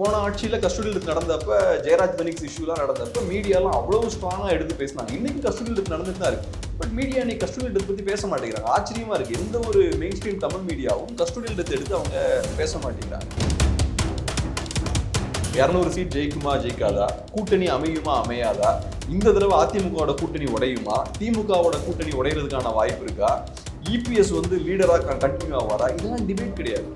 போன ஆட்சியில் கஸ்டடியில் நடந்தப்ப ஜெயராஜ் பெனிக்ஸ் இஷ்யூலாம் நடந்தப்ப மீடியாலாம் அவ்வளவு ஸ்ட்ராங்காக எடுத்து பேசினாங்க. இன்னைக்கு கஸ்டடியில் நடந்துட்டு தான் இருக்கு. பட் மீடியா இன்னைக்கு கஸ்டடியில் எடுத்து பற்றி பேச மாட்டேங்கிறாங்க. ஆச்சரியமா இருக்கு. எந்த ஒரு மெயின் ஸ்ட்ரீம் தமிழ் மீடியாவும் கஸ்டடியில் எடுத்து எடுத்து அவங்க பேச மாட்டேங்கிறாங்க. இரநூறு சீட் ஜெயிக்குமா ஜெயிக்காதா? கூட்டணி அமையுமா அமையாதா? இந்த தடவை அதிமுகவோட கூட்டணி உடையுமா? திமுகவோட கூட்டணி உடையிறதுக்கான வாய்ப்பு இருக்கா? இபிஎஸ் வந்து லீடராக கண்டினியூ ஆவாரா? இதெல்லாம் டிபேட் கிடையாது.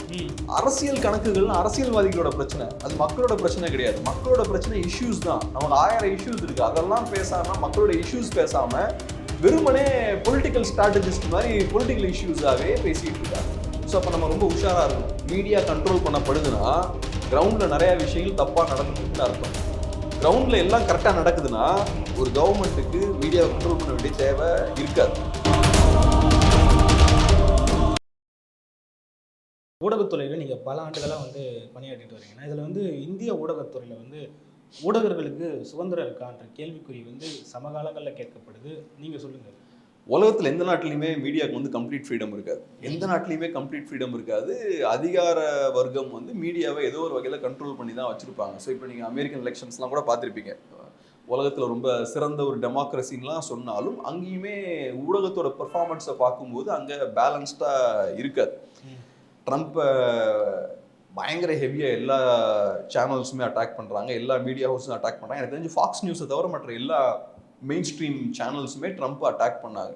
அரசியல் கணக்குகள் அரசியல்வாதிகளோட பிரச்சனை. அது மக்களோட பிரச்சனை கிடையாது. மக்களோட பிரச்சனை இஷ்யூஸ் தான். நமக்கு ஆயிரம் இஷ்யூஸ் இருக்கு. அதெல்லாம் பேசாம மக்களோட இஷ்யூஸ் பேசாம வெறுமனே பொலிட்டிக்கல் ஸ்ட்ராட்டஜிஸ்ட் மாதிரி பொலிட்டிக்கல் இஷ்யூஸாகவே பேசிட்டு இருக்காங்க. ஸோ அப்போ நம்ம ரொம்ப உஷாரா இருக்கணும். மீடியா கண்ட்ரோல் பண்ணப்படுதுன்னா கிரவுண்ட்ல நிறைய விஷயங்கள் தப்பா நடக்குதுன்னு அர்த்தம். கிரவுண்ட்ல எல்லாம் கரெக்டாக நடக்குதுன்னா ஒரு கவர்மெண்ட்டுக்கு மீடியாவை கண்ட்ரோல் பண்ண வேண்டிய தேவை இருக்காது. ஊடகத்துறையில் நீங்கள் பல ஆண்டுகளாக வந்து பணியாற்றிட்டு வரீங்கன்னா இதில் வந்து இந்திய ஊடகத்துறையில் வந்து ஊடகர்களுக்கு சுதந்திரம் இருக்கான்ற கேள்விக்குறி வந்து சமகாலங்களில் கேட்கப்படுது. நீங்கள் சொல்லுங்கள் உலகத்தில் எந்த நாட்டிலையுமே மீடியாவுக்கு வந்து கம்ப்ளீட் ஃப்ரீடம் இருக்காது. எந்த நாட்டிலையுமே கம்ப்ளீட் ஃப்ரீடம் இருக்காது. அதிகார வர்க்கம் வந்து மீடியாவை ஏதோ ஒரு வகையில் கண்ட்ரோல் பண்ணி தான் வச்சுருப்பாங்க. ஸோ இப்போ நீங்கள் அமெரிக்கன் எலெக்ஷன்ஸ்லாம் கூட பார்த்துருப்பீங்க. உலகத்தில் ரொம்ப சிறந்த ஒரு டெமோக்ரஸின்லாம் சொன்னாலும் அங்கேயுமே ஊடகத்தோட பெர்ஃபார்மன்ஸை பார்க்கும்போது அங்கே பேலன்ஸ்டாக இருக்காது. ட்ரம்ப்பை பயங்கர ஹெவியாக எல்லா சேனல்ஸுமே அட்டாக் பண்ணுறாங்க எல்லா மீடியா ஹவுஸும் அட்டாக் பண்ணுறாங்க எனக்கு தெரிஞ்சு ஃபாக்ஸ் நியூஸை தவிர மற்ற எல்லா மெயின் ஸ்ட்ரீம் சேனல்ஸுமே ட்ரம்ப்பை அட்டாக் பண்ணாங்க.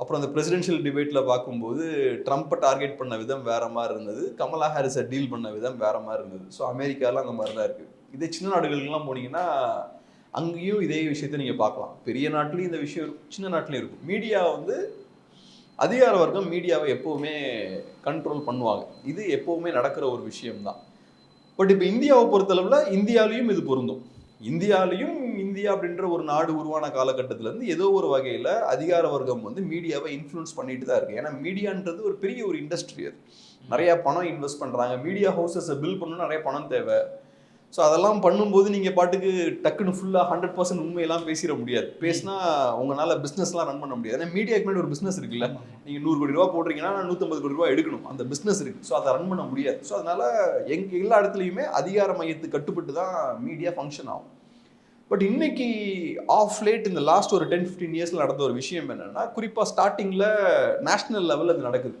அப்புறம் அந்த பிரசிடென்ஷியல் டிபேட்டில் பார்க்கும்போது ட்ரம்ப்பை டார்கெட் பண்ண விதம் வேற மாதிரி இருந்தது. கமலா ஹாரிஸை டீல் பண்ண விதம் வேற மாதிரி இருந்தது. ஸோ அமெரிக்காலாம் அந்த மாதிரி தான் இருக்குது இதே சின்ன நாடுகளுக்கெல்லாம் போனீங்கன்னா அங்கேயும் இதே விஷயத்தை நீங்கள் பார்க்கலாம். பெரிய நாட்டிலையும் இந்த விஷயம் இருக்கும் சின்ன நாட்டிலையும் இருக்கும். மீடியா வந்து அதிகார வர்க்கம் மீடியாவை எப்போவுமே கண்ட்ரோல் பண்ணுவாங்க. இது எப்போவுமே நடக்கிற ஒரு விஷயம்தான். பட் இப்போ இந்தியாவை பொறுத்தளவில் இந்தியாவிலையும் இது பொருந்தும். இந்தியாவிலையும் இந்தியா அப்படின்ற ஒரு நாடு உருவான காலகட்டத்திலேருந்து ஏதோ ஒரு வகையில் அதிகார வர்க்கம் வந்து மீடியாவை இன்ஃப்ளூன்ஸ் பண்ணிட்டு தான் இருக்கு. ஏன்னா மீடியான்றது ஒரு பெரிய ஒரு இண்டஸ்ட்ரி அது. நிறைய பணம் இன்வெஸ்ட் பண்ணுறாங்க மீடியா ஹவுசஸை பில் பண்ணணும் நிறைய பணம் தேவை. ஸோ அதெல்லாம் பண்ணும்போது நீங்கள் பாட்டுக்கு டக்குன்னு ஃபுல்லாக ஹண்ட்ரட் பர்சன்ட் உண்மையெல்லாம் பேசிட முடியாது. பேசினா உங்களால் பிஸ்னஸ்லாம் ரன் பண்ண முடியாது. ஏன்னா மீடியாக்கு மேலே ஒரு பிஸ்னஸ் இருக்குல்ல? நீங்கள் நூறு கோடி ரூபா போடுறீங்கன்னா நூற்றம்பது கோடி ரூபா எடுக்கணும். அந்த பிஸ்னஸ் இருக்குது ஸோ அதை ரன் பண்ண முடியாது. ஸோ அதனால் எங்க எல்லா இடத்துலையுமே அதிகார மையத்துக்கு கட்டுப்பட்டு தான் மீடியா ஃபங்க்ஷன் ஆகும். பட் இன்னைக்கு ஆஃப் லேட் இந்த லாஸ்ட் ஒரு டென் ஃபிஃப்டீன் இயர்ஸில் நடந்த ஒரு விஷயம் என்னன்னா குறிப்பாக ஸ்டார்டிங்கில் நேஷனல் லெவலில் அது நடக்குது.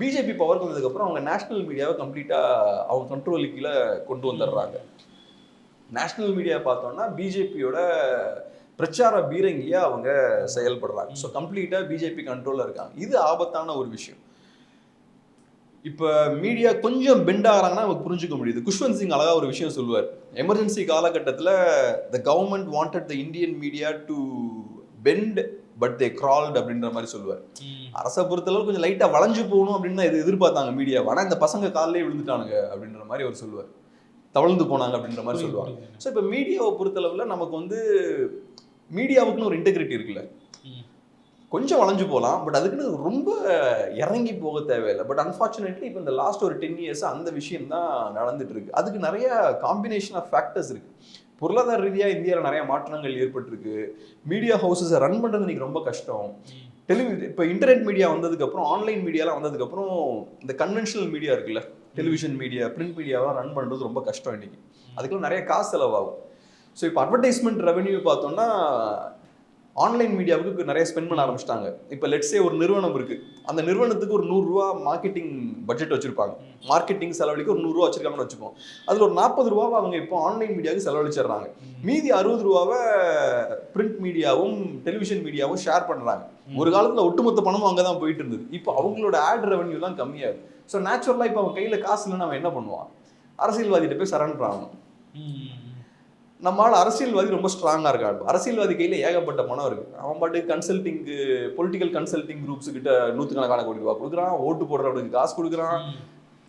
பிஜேபி பவருக்கு வந்ததுக்கப்புறம் அவங்க நேஷனல் மீடியாவை கம்ப்ளீட்டாக அவங்க கண்ட்ரோலுக்கு கீழே கொண்டு வந்துடுறாங்க. நேஷனல் மீடியா பார்த்தோம்னா பிஜேபியோட பிரச்சார பீரங்கியா அவங்க செயல்படுறாங்க. ஸோ கம்ப்ளீட்டாக பிஜேபி கண்ட்ரோலில் இருக்காங்க. இது ஆபத்தான ஒரு விஷயம். இப்போ மீடியா கொஞ்சம் பெண்ட் ஆகிறாங்கன்னா நமக்கு புரிஞ்சுக்க முடியுது. குஷ்வந்த் சிங் அழகா ஒரு விஷயம் சொல்லுவார். எமர்ஜென்சி காலகட்டத்தில் the government wanted the Indian media to bend but they crawled அப்படின்ற மாதிரி சொல்லுவார். அரசை பொறுத்தளவு கொஞ்சம் லைட்டாக வளைஞ்சு போகணும் அப்படின்னு தான் இது எதிர்பார்த்தாங்க மீடியா ஆனால் இந்த பசங்க காலிலே விழுந்துட்டானுங்க அப்படின்ற மாதிரி அவர் சொல்லுவார். தவழ்ந்து போனாங்க அப்படின்ற மாதிரி சொல்லுவாங்க. ஸோ இப்போ மீடியாவை பொறுத்தளவில் நமக்கு வந்து மீடியாவுக்குன்னு ஒரு இன்டெகிரிட்டி இருக்குல்ல. கொஞ்சம் வளைஞ்சு போகலாம் பட் அதுக்குன்னு ரொம்ப இறங்கி போக தேவையில்லை. பட் அன்ஃபார்ச்சுனேட்லி இப்போ இந்த லாஸ்ட் ஒரு டென் இயர்ஸ் அந்த விஷயம் தான் நடந்துட்டு இருக்கு அதுக்கு நிறைய காம்பினேஷன் ஆஃப் ஃபேக்டர்ஸ் இருக்கு. பொருளாதார ரீதியாக இந்தியாவில் நிறைய மாற்றங்கள் ஏற்பட்டிருக்கு. மீடியா ஹவுசஸை ரன் பண்ணுறது இன்னைக்கு ரொம்ப கஷ்டம். டெலிவி இப்போ இன்டர்நெட் மீடியா வந்ததுக்கப்புறம் ஆன்லைன் மீடியாலாம் வந்ததுக்கப்புறம் இந்த கன்வென்ஷனல் மீடியா இருக்குல்ல. டெலிவிஷன் மீடியா பிரிண்ட் மீடியாவெலாம் ரன் பண்ணுறது ரொம்ப கஷ்டம் இன்றைக்கி அதுக்கெல்லாம் நிறைய காசு செலவாகும். ஸோ இப்போ அட்வர்டைஸ்மெண்ட் ரெவன்யூ பார்த்தோம்னா ஆன்லைன் மீடியாவுக்கு நிறைய ஸ்பெண்ட் பண்ண ஆரம்பிச்சிட்டாங்க. இப்போ லெட்ஸே ஒரு நிறுவனம் இருக்குது அந்த நிறுவனத்துக்கு ஒரு நூறுரூவா மார்க்கெட்டிங் பட்ஜெட் வச்சுருப்பாங்க. மார்க்கெட்டிங் செலவழிக்க ஒரு நூறுரூவா வச்சிருக்காங்கன்னு வச்சுப்போம் அதில் ஒரு நாற்பது ரூபாவை அவங்க இப்போ ஆன்லைன் மீடியாவுக்கு செலவழிச்சிடுறாங்க. மீதி அறுபது ரூபாவை பிரிண்ட் மீடியாவும் டெலிவிஷன் மீடியாவும் ஷேர் பண்ணுறாங்க ஒரு காலத்தில் ஒட்டுமொத்த பணமும் அங்கே தான் போயிட்டு இருந்தது. இப்போ அவங்களோட ஆட் ரெவன்யூலாம் கம்மியாகுது. ஸோ நேச்சுரலாக இப்போ அவன் கையில் காசு இல்லைன்னு அவன் என்ன பண்ணுவான்? அரசியல்வாதிகிட்ட போய் சரண்டர் ஆகணும். நம்மளால் அரசியல்வாதி ரொம்ப ஸ்ட்ராங்காக இருக்காங்க அரசியல்வாதி கையில் ஏகப்பட்ட பணம் இருக்குது அவன் பாட்டு கன்சல்ட்டிங்கு பொலிட்டிக்கல் கன்சல்டிங் குரூப்ஸ் கிட்ட நூற்றுக்கணக்கான கோடி ரூபா கொடுக்குறான். ஓட்டு போடுறவனுக்கு காசு கொடுக்குறான்.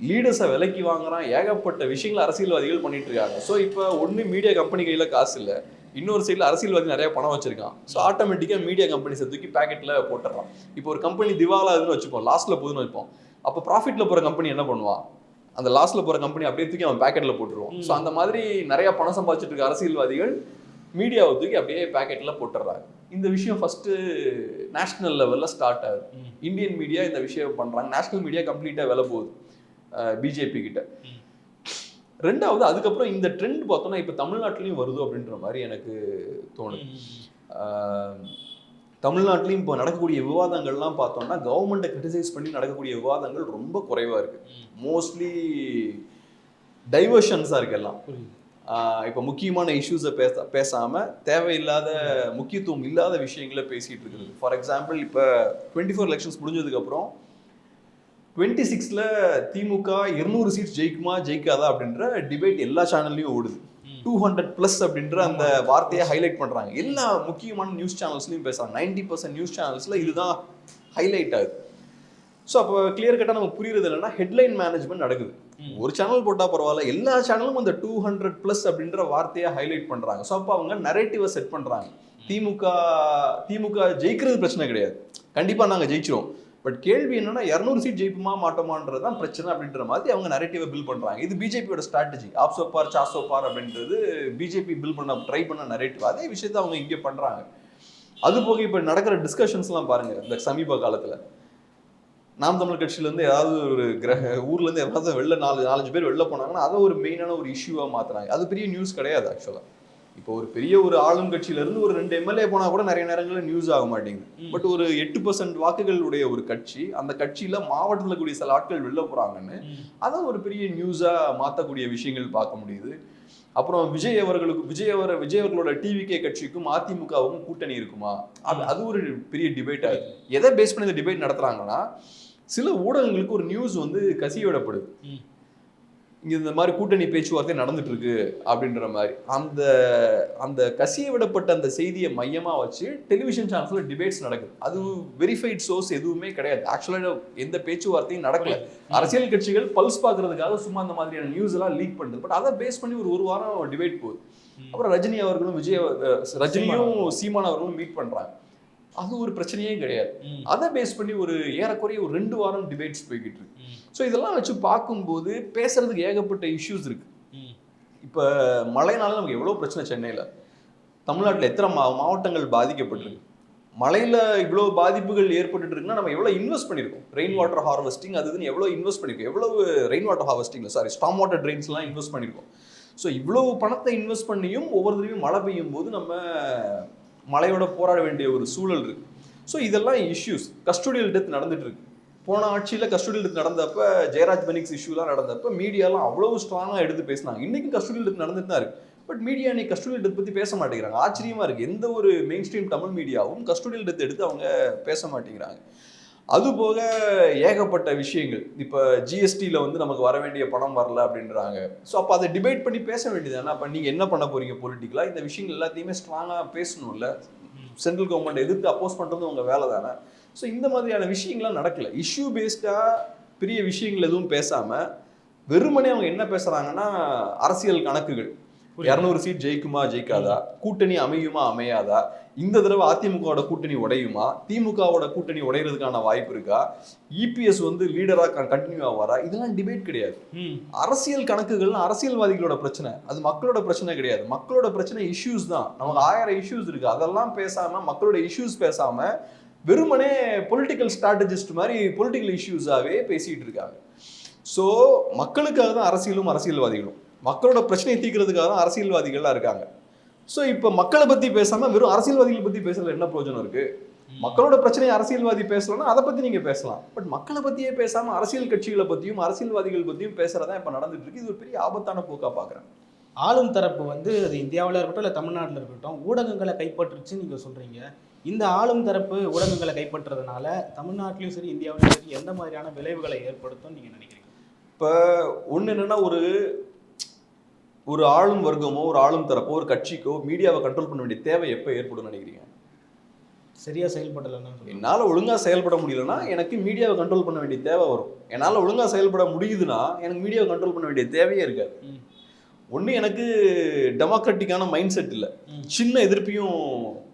லீடர்ஸை விலைக்கு வாங்குறான். ஏகப்பட்ட விஷயங்களை அரசியல்வாதிகள் பண்ணிட்டு இருக்காங்க. ஸோ இப்போ ஒன்று மீடியா கம்பெனி கையில் காசு இல்லை. இன்னொரு சைடில் அரசியல்வாதி நிறைய பணம் வச்சிருக்கான். ஸோ ஆட்டோமேட்டிக்காக மீடியா கம்பெனிஸை தூக்கி பேக்கெட்டில் போட்டுறான் இப்போ ஒரு கம்பெனி திவாலாகுதுன்னு வச்சுப்போம் லாஸ்ட்டில் போகுதுன்னு வைப்போம். அப்போ ப்ராஃபிட்டில் போகிற கம்பெனி என்ன பண்ணுவான் அந்த லாஸ்ட்ல போற கம்பெனி அப்படியே தூக்கி அவன் பேக்கெட்ல போட்டுருவான். ஸோ அந்த மாதிரி நிறைய பணம் சம்பாதிச்சிட்டு இருக்க அரசியல்வாதிகள் மீடியாவை தூக்கி அப்படியே பேக்கெட்ல போட்டுடுறாங்க. இந்த விஷயம் ஃபர்ஸ்ட் நேஷனல் லெவல்ல ஸ்டார்ட் ஆகுது. இந்தியன் மீடியா இந்த விஷயம் பண்றாங்க. நேஷனல் மீடியா கம்ப்ளீட்டா வில போகுது. பிஜேபி கிட்ட. ரெண்டாவது அதுக்கப்புறம் இந்த ட்ரெண்ட் பார்த்தோம்னா இப்போ தமிழ்நாட்டிலையும் வருது அப்படின்ற மாதிரி எனக்கு தோணுது. தமிழ்நாட்டிலையும் இப்போ நடக்கக்கூடிய விவாதங்கள்லாம் பார்த்தோம்னா கவர்மெண்ட்டை கிரிட்டிசைஸ் பண்ணி நடக்கக்கூடிய விவாதங்கள் ரொம்ப குறைவாக இருக்கு. மோஸ்ட்லி டைவர்ஷன்ஸாக இருக்கு எல்லாம் இப்போ முக்கியமான இஷ்யூஸை பேச பேசாம தேவையில்லாத முக்கியத்துவம் இல்லாத விஷயங்களை பேசிட்டு இருக்குது ஃபார் எக்ஸாம்பிள் இப்போ டுவெண்ட்டி ஃபோர் எலெக்ஷன்ஸ் முடிஞ்சதுக்கப்புறம் டுவெண்ட்டி சிக்ஸில் திமுக இருநூறு சீட்ஸ் ஜெயிக்குமா ஜெயிக்காதா அப்படின்ற டிபேட் எல்லா சேனல்லையும் ஓடுது. டூ ஹண்ட்ரட் ப்ளஸ் அப்படின்ற அந்த வார்த்தையை ஹைலைட் பண்ணுறாங்க எல்லா முக்கியமான நியூஸ் சேனல்ஸ்லையும் பேசுகிறாங்க நைன்டி பர்சன்ட் நியூஸ் சேனல்ஸில் இதுதான் ஹைலைட் ஆகுது. ஸோ அப்போ கிளியர் கட்டாக நமக்கு புரியுறது என்னன்னா ஹெட்லைன் மேனேஜ்மெண்ட் நடக்குது. ஒரு சேனல் போட்டால் பரவாயில்ல எல்லா சேனலும் அந்த டூ ஹண்ட்ரட் ப்ளஸ் அப்படின்ற வார்த்தையை ஹைலைட் பண்ணுறாங்க ஸோ அப்போ அவங்க நரேட்டிவை செட் பண்ணுறாங்க திமுக திமுக ஜெயிக்கிறது பிரச்சனை கிடையாது. கண்டிப்பாக நாங்கள் ஜெயிச்சிரும் பட் கேள்வி என்னன்னா இரநூறு சீட் ஜெயிப்புமா மாட்டோமான்றது தான் பிரச்சனை அப்படின்ற மாதிரி அவங்க நரேட்டிவை பில் பண்ணுறாங்க இது பிஜேபியோட ஸ்ட்ராட்டஜி ஆப்சோ பார் சாசோ அப்படின்றது பிஜேபி பில் பண்ண ட்ரை பண்ண நரேட்டிவ் அதே விஷயத்தை அவங்க இங்கே பண்ணுறாங்க அது போக இப்போ நடக்கிற டிஸ்கஷன்ஸ்லாம் பாருங்க இந்த சமீப காலத்தில். நாம் தமிழ் கட்சியிலேருந்து ஏதாவது ஒரு கிரக ஊர்லேருந்து யாராவது வெளில நாலு நாலஞ்சு பேர் வெளில போனாங்கன்னா அதை ஒரு மெயினான ஒரு இஷ்யூவாக மாற்றுறாங்க அது பெரிய நியூஸ் கிடையாது ஆக்சுவலாக இப்போ ஒரு பெரிய ஒரு ஆளும் கட்சியிலேருந்து ஒரு ரெண்டு எம்எல்ஏ போனால் கூட நிறைய நேரங்களில் நியூஸ் ஆக மாட்டேங்குது. பட் ஒரு எட்டு பர்சன்ட் வாக்குகளுடைய ஒரு கட்சி அந்த கட்சியில் மாவட்டத்தில் கூடிய சில ஆட்கள் வெளில போகிறாங்கன்னு அதை ஒரு பெரிய நியூஸாக மாற்றக்கூடிய விஷயங்கள் பார்க்க முடியுது. அப்புறம் விஜய் அவர்களுக்கு விஜய் அவர் விஜய் அவர்களோட டிவிகே கட்சிக்கும் அதிமுகவுக்கும் கூட்டணி இருக்குமா? அது அது ஒரு பெரிய டிபேட் ஆகுது எதை பேஸ் பண்ணி இந்த டிபேட் நடத்துறாங்கன்னா சில ஊடகங்களுக்கு ஒரு நியூஸ் வந்து. இங்க இந்த மாதிரி கூட்டணி பேச்சுவார்த்தை நடந்துட்டு இருக்கு அப்படின்ற மாதிரி. அந்த அந்த கசிய விடப்பட்ட அந்த செய்தியை மையமா வச்சு டெலிவிஷன் சேனல்ஸ்ல டிபேட்ஸ் நடக்குது. அது வெரிஃபைட் சோர்ஸ் எதுவுமே கிடையாது. ஆக்சுவலா எந்த பேச்சுவார்த்தையும் நடக்கல. அரசியல் கட்சிகள் பல்ஸ் பார்க்கறதுக்காக சும்மா அந்த மாதிரியான நியூஸ் எல்லாம் லீக் பண்ணுது பட் அதை பேஸ் பண்ணி ஒரு ஒரு வாரம் டிபேட் போகுது. அப்புறம் ரஜினி அவர்களும் விஜய் ரஜினியும் சீமான் அவர்களும். மீட் பண்றாங்க. அது ஒரு பிரச்சனையே கிடையாது. அதை பேஸ் பண்ணி ஒரு ஏறக்குறைய ஒரு ரெண்டு வாரம் டிபேட்ஸ் போய்கிட்டு இருக்கு. ஸோ இதெல்லாம் வச்சு பார்க்கும்போது பேசுறதுக்கு ஏகப்பட்ட இஷ்யூஸ் இருக்கு. இப்போ மழைனால நமக்கு எவ்வளோ பிரச்சனை சென்னையில்? தமிழ்நாட்டில் எத்தனை மா மாவட்டங்கள் பாதிக்கப்பட்டிருக்கு? மழையில இவ்வளோ பாதிப்புகள் ஏற்பட்டுட்டு இருக்குன்னா நம்ம எவ்வளோ இன்வெஸ்ட் பண்ணியிருக்கோம்? ரெயின் வாட்டர் ஹார்வெஸ்டிங் அது இதுன்னு எவ்வளோ இன்வெஸ்ட் பண்ணியிருக்கோம்? எவ்வளவு ரெயின் வாட்டர் ஹார்வெஸ்டிங்ல சாரி ஸ்டாம் வாட்டர் ட்ரெயின்ஸ்லாம் இன்வெஸ்ட் பண்ணியிருக்கோம். ஸோ இவ்வளவு பணத்தை இன்வெஸ்ட் பண்ணியும் ஒவ்வொரு தடவையும் மழை பெய்யும் போது நம்ம மழையோட போராட வேண்டிய ஒரு சூழல் இருக்கு. ஸோ இதெல்லாம் இஷ்யூஸ் கஸ்டோடியல் டெத் நடந்துட்டு இருக்கு போன ஆட்சியில் கஸ்டோடியல் டெத் நடந்தப்ப ஜெயராஜ் பெனிக்ஸ் இஷ்யூலாம் நடந்தப்ப மீடியாலாம் அவ்வளவு ஸ்ட்ராங்காக எடுத்து பேசினாங்க. இன்னைக்கும் கஸ்டோடியல் டெத் நடந்துட்டு தான் இருக்கு. பட் மீடியா இன்னைக்கு கஸ்டோடியல் டெத் பற்றி பேச மாட்டேங்கிறாங்க. ஆச்சரியமா இருக்குது எந்த ஒரு மெயின் ஸ்ட்ரீம் தமிழ் மீடியாவும் கஸ்டோடியல் டெத் எடுத்து அவங்க பேச மாட்டேங்கிறாங்க. அது போக ஏகப்பட்ட விஷயங்கள். இப்போ ஜிஎஸ்டியில் வந்து நமக்கு வர வேண்டிய பணம் வரல அப்படின்றாங்க. ஸோ அப்போ அதை டிபேட் பண்ணி பேச வேண்டியது அப்போ நீங்கள் என்ன பண்ண போகிறீங்க பொலிட்டிக்கலாக இந்த விஷயங்கள் எல்லாத்தையுமே ஸ்ட்ராங்காக பேசணும்ல. சென்ட்ரல் கவர்மெண்ட் எதிர்த்து அப்போஸ் பண்ணுறது உங்கள் வேலை தானே ஸோ இந்த மாதிரியான விஷயங்கள்லாம் நடக்கல. இஷ்யூ பேஸ்டாக பெரிய விஷயங்கள் எதுவும் பேசாமல் வெறுமனே அவங்க என்ன பேசுகிறாங்கன்னா அரசியல் கணக்குகள். இரநூறு சீட் ஜெயிக்குமா ஜெயிக்காதா? கூட்டணி அமையுமா அமையாதா? இந்த தடவை அதிமுகவோட கூட்டணி உடையுமா? திமுகவோட கூட்டணி உடையிறதுக்கான வாய்ப்பு இருக்கா? இபிஎஸ் வந்து லீடரா கண்டினியூ ஆவாரா? இதெல்லாம் டிபேட் கிடையாது. அரசியல் கணக்குகள்லாம் அரசியல்வாதிகளோட பிரச்சனை. அது மக்களோட பிரச்சனை கிடையாது. மக்களோட பிரச்சனை இஷ்யூஸ் தான். நமக்கு ஆயிரம் இஷ்யூஸ் இருக்கு. அதெல்லாம் பேசாம மக்களோட இஷ்யூஸ் பேசாம வெறுமனே பொலிட்டிக்கல் ஸ்ட்ராட்டஜிஸ்ட் மாதிரி பொலிட்டிக்கல் இஷ்யூஸாவே பேசிட்டு இருக்காங்க. ஸோ மக்களுக்காக தான் அரசியலும் அரசியல்வாதிகளும். மக்களோட பிரச்சனையை தீர்க்கிறதுக்காக தான் அரசியல்வாதிகள்லாம் இருக்காங்க. ஸோ இப்போ மக்களை பத்தி பேசாம வெறும் அரசியல்வாதிகளை பத்தி பேசுறதுல என்ன பிரயோஜனம் இருக்கு? மக்களோட பிரச்சனையை அரசியல்வாதி பேசலன்னா அதை பத்தி நீங்க பேசலாம். பட் மக்களை பத்தியே பேசாம அரசியல் கட்சிகளை பத்தியும் அரசியல்வாதிகள் பத்தியும் பேசுறதா இப்ப நடந்துட்டு இருக்கு. இது ஒரு பெரிய ஆபத்தான போக்கா பாக்குறேன். ஆளும் தரப்பு வந்து அது இந்தியாவில் இருக்கட்டும் இல்லை தமிழ்நாட்டில் இருக்கட்டும் ஊடகங்களை கைப்பற்றுச்சுன்னு நீங்கள் சொல்கிறீங்க இந்த ஆளும் தரப்பு ஊடகங்களை கைப்பற்றுறதுனால தமிழ்நாட்டிலையும் சரி இந்தியாவிலையும் சரி எந்த மாதிரியான விளைவுகளை ஏற்படுத்தும் நீங்கள் நினைக்கிறீங்க? இப்போ ஒன்று என்னன்னா ஒரு ஒரு ஆளும் வர்க்கமோ ஒரு ஆளும் தரப்போ ஒரு கட்சிக்கோ மீடியாவை கண்ட்ரோல் பண்ண வேண்டிய தேவை எப்போ ஏற்படும் நினைக்கிறீங்க? சரியாக செயல்படலைன்னு என்னால் ஒழுங்காக செயல்பட முடியலன்னா எனக்கு மீடியாவை கண்ட்ரோல் பண்ண வேண்டிய தேவை வரும். என்னால் ஒழுங்காக செயல்பட முடியுதுன்னா எனக்கு மீடியாவை கண்ட்ரோல் பண்ண வேண்டிய தேவையே இருக்காது. ஒன்று எனக்கு டெமோக்ராட்டிக்கான மைண்ட் செட் இல்லை. சின்ன எதிர்ப்பையும்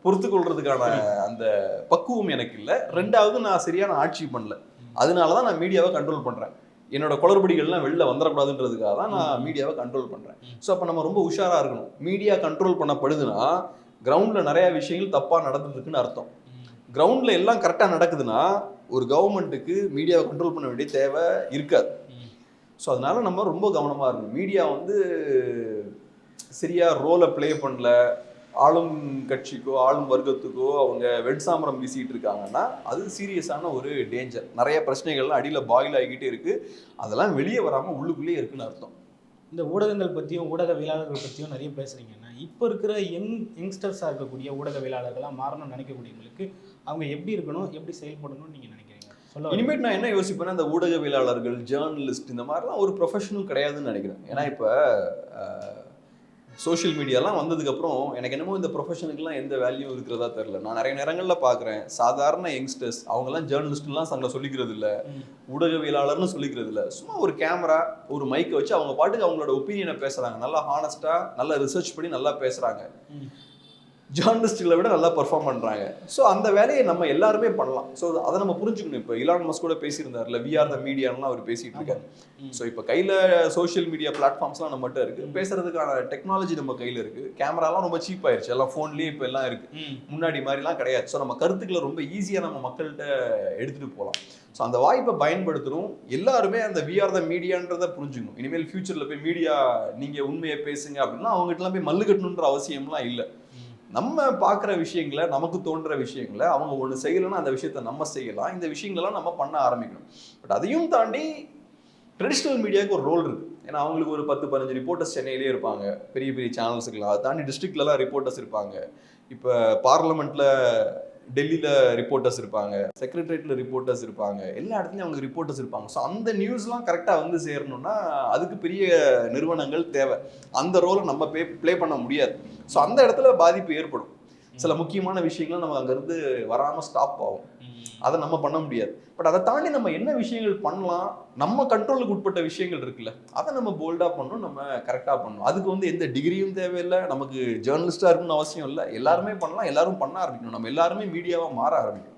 பொறுத்து கொள்றதுக்கான அந்த பக்குவம் எனக்கு இல்லை. ரெண்டாவது நான் சரியான ஆட்சி பண்ணல. அதனால தான் நான் மீடியாவை கண்ட்ரோல் பண்ணுறேன் என்னோட குளறுபடிகள்லாம் வெளில வந்துடக்கூடாதுன்றதுக்காக தான் நான் மீடியாவை கண்ட்ரோல் பண்ணுறேன் ஸோ அப்போ நம்ம ரொம்ப உஷாராக இருக்கணும். மீடியா கண்ட்ரோல் பண்ணப்படுதுன்னா கிரவுண்டில் நிறைய விஷயங்கள் தப்பாக நடந்துருக்குன்னு அர்த்தம். கிரவுண்டில் எல்லாம் கரெக்டாக நடக்குதுன்னா ஒரு கவர்மெண்ட்டுக்கு மீடியாவை கண்ட்ரோல் பண்ண வேண்டிய தேவை இருக்காது. ஸோ அதனால நம்ம ரொம்ப கவனமாக இருக்கணும். மீடியா வந்து சரியா ரோலை ப்ளே பண்ணல ஆளும் கட்சிக்கோ ஆளும் வர்க்கத்துக்கோ அவங்க வெண்சாமரம் வீசிட்டு இருக்காங்கன்னா அது சீரியஸான ஒரு டேஞ்சர் நிறைய பிரச்சனைகள்லாம் அடியில் பாயில் ஆகிக்கிட்டே இருக்கு. அதெல்லாம் வெளியே வராமல் உள்ளுக்குள்ளேயே இருக்குன்னு அர்த்தம். இந்த ஊடகங்கள் பற்றியும் ஊடகவியலாளர்கள் பற்றியும் நிறைய பேசுகிறீங்கன்னா இப்போ இருக்கிற யங் யங்ஸ்டர்ஸாக இருக்கக்கூடிய ஊடகவியலாளர்களாக மாறணும்னு நினைக்கக்கூடியவங்களுக்கு அவங்க எப்படி இருக்கணும் எப்படி செயல்படணும்னு நீங்கள் நினைக்கிறீங்க. இனிமேட் நான் என்ன யோசிப்பேன்னா இந்த ஊடகவியலாளர்கள் ஜேர்னலிஸ்ட் இந்த மாதிரிலாம் ஒரு ப்ரொஃபஷனல் கிடையாதுன்னு நினைக்கிறேன். ஏன்னா இப்போ சோஷியல் மீடியாலாம் வந்ததுக்கப்புறம் எனக்கு என்னமோ இந்த ப்ரொஃபஷனுக்குலாம் எந்த வேல்யூ இருக்கிறதா தெரில நான் நிறைய நேரங்களில் பார்க்குறேன் சாதாரண யங்ஸ்டர்ஸ் அவங்கெல்லாம் ஜேர்னலிஸ்ட்லாம் தங்களை சொல்லிக்கிறது இல்லை. ஊடகவியலாளர்னு சொல்லிக்கிறது இல்லை சும்மா ஒரு கேமரா ஒரு மைக்கை வச்சு அவங்க பாட்டுக்கு அவங்களோட ஒப்பீனியனை பேசுகிறாங்க நல்லா ஹானஸ்ட்டாக நல்லா ரிசர்ச் பண்ணி நல்லா பேசுகிறாங்க ம். ஜேர்னலிஸ்ட்டுகளை விட நல்லா பெர்ஃபார்ம் பண்ணுறாங்க ஸோ அந்த வேலையை நம்ம எல்லாருமே பண்ணலாம். ஸோ அதை நம்ம புரிஞ்சுக்கணும். இப்போ இலான் மஸ்க் கூட பேசியிருந்தார்ல வி ஆர் த மீடியான்லாம் அவர் பேசிட்டு இருக்காரு. ஸோ இப்போ கையில் சோஷியல் மீடியா பிளாட்ஃபார்ம்ஸ்லாம் நம்மகிட்ட இருக்குது பேசுறதுக்கான டெக்னாலஜி நம்ம கையில் இருக்குது கேமராலாம் ரொம்ப சீப் ஆயிருச்சு. எல்லாம் ஃபோன்லேயே இப்போ எல்லாம் இருக்குது. முன்னாடி மாதிரிலாம் கிடையாது. ஸோ நம்ம கருத்துக்களை ரொம்ப ஈஸியாக நம்ம மக்கள்கிட்ட எடுத்துகிட்டு போகலாம். ஸோ அந்த வாய்ப்பை பயன்படுத்தணும் எல்லாருமே அந்த வி ஆர் த மீடியான்றதை புரிஞ்சுக்கணும். இனிமேல் ஃபியூச்சரில் போய் மீடியா நீங்கள் உண்மையை பேசுங்க அப்படின்னா அவங்ககிட்டலாம் போய் மல்லு கட்டணுன்ற அவசியம்லாம் இல்லை. நம்ம பார்க்குற விஷயங்களை நமக்கு தோன்ற விஷயங்களை அவங்க ஒன்று செய்யலைன்னா அந்த விஷயத்த நம்ம செய்யலாம். இந்த விஷயங்களெல்லாம் நம்ம பண்ண ஆரம்பிக்கணும். பட் அதையும் தாண்டி ட்ரெடிஷ்னல் மீடியாவுக்கு ஒரு ரோல் இருக்குது ஏன்னா அவங்களுக்கு ஒரு பத்து பதினஞ்சு ரிப்போர்ட்டர்ஸ் சென்னையிலே இருப்பாங்க. பெரிய பெரிய சேனல்ஸுக்கெல்லாம் அதை தாண்டி டிஸ்ட்ரிக்ட்லலாம் ரிப்போர்ட்டர்ஸ் இருப்பாங்க. இப்போ பார்லமெண்ட்டில் டெல்லியில் ரிப்போர்ட்டர்ஸ் இருப்பாங்க செக்ரட்டரியேட்டில் ரிப்போர்ட்டர்ஸ் இருப்பாங்க எல்லா இடத்துலையும் அவங்க ரிப்போர்ட்டர்ஸ் இருப்பாங்க. ஸோ அந்த நியூஸ்லாம் கரெக்டாக வந்து சேரணும்னா அதுக்கு பெரிய நிறுவனங்கள் தேவை. அந்த ரோலை நம்ம பே ப்ளே பண்ண முடியாது. ஸோ அந்த இடத்துல பாதிப்பு ஏற்படும். சில முக்கியமான விஷயங்கள் நம்ம அங்கேருந்து வராமல் ஸ்டாப் ஆகும். அதை நம்ம பண்ண முடியாது. பட் அதை தாண்டி நம்ம என்ன விஷயங்கள் பண்ணலாம்? நம்ம கண்ட்ரோலுக்கு உட்பட்ட விஷயங்கள் இருக்குல்ல அதை நம்ம போல்டாக பண்ணணும் நம்ம கரெக்டாக பண்ணணும். அதுக்கு வந்து எந்த டிகிரியும் தேவையில்லை. நமக்கு ஜேர்னலிஸ்டாக இருக்கணும்னு அவசியம் இல்லை. எல்லாருமே பண்ணலாம் எல்லாரும் பண்ண ஆரம்பிக்கணும். நம்ம எல்லாருமே மீடியாவாக மாற ஆரம்பிக்கணும்.